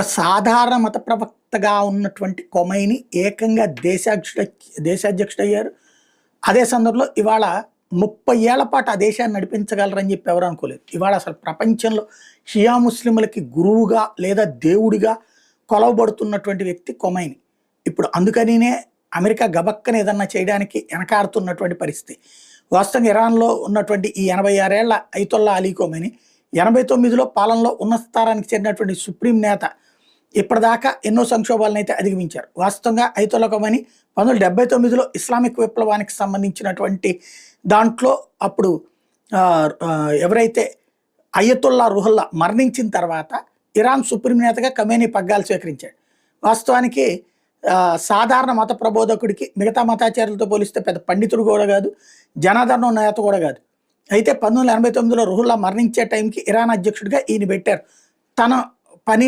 ఒక సాధారణ మత ప్రవక్తగా ఉన్నటువంటి కొమైని ఏకంగా దేశాధ్యక్షుడ దేశాధ్యక్షుడయ్యారు. అదే సందర్భంలో ఇవాళ ముప్పై ఏళ్ళ పాటు ఆ దేశాన్ని నడిపించగలరని చెప్పి ఎవరు అనుకోలేదు. ఇవాళ అసలు ప్రపంచంలో షియా ముస్లింలకి గురువుగా లేదా దేవుడిగా కొలవబడుతున్నటువంటి వ్యక్తి కొమైని. ఇప్పుడు అందుకనినే అమెరికా గబక్కన ఏదన్నా చేయడానికి వెనకాడుతున్నటువంటి పరిస్థితి. వాస్తవంగా ఇరాన్లో ఉన్నటువంటి ఈ ఎనభై ఆరేళ్ళ ఐతుల్లా అలీ కొమైని ఎనభై తొమ్మిదిలో పాలనలో ఉన్న స్థానానికి చెందినటువంటి సుప్రీం నేత ఇప్పటిదాకా ఎన్నో సంక్షోభాలను అయితే అధిగమించారు. వాస్తవంగా ఐతులకమని పంతొమ్మిది వందల డెబ్బై తొమ్మిదిలో ఇస్లామిక్ విప్లవానికి సంబంధించినటువంటి దాంట్లో అప్పుడు ఎవరైతే అయ్యతుల్లా రుహల్లా మరణించిన తర్వాత ఇరాన్ సుప్రీం నేతగా కమేనీ పగ్గాలు స్వీకరించాడు. వాస్తవానికి సాధారణ మత ప్రబోధకుడికి మిగతా మతాచార్యులతో పోలిస్తే పెద్ద పండితుడు కూడా కాదు జనాదరణ నేత కూడా కాదు. అయితే పంతొమ్మిది వందల ఎనభై తొమ్మిదిలో రుహుల్లా మరణించే టైంకి ఇరాన్ అధ్యక్షుడిగా ఈయన పెట్టారు. తన పని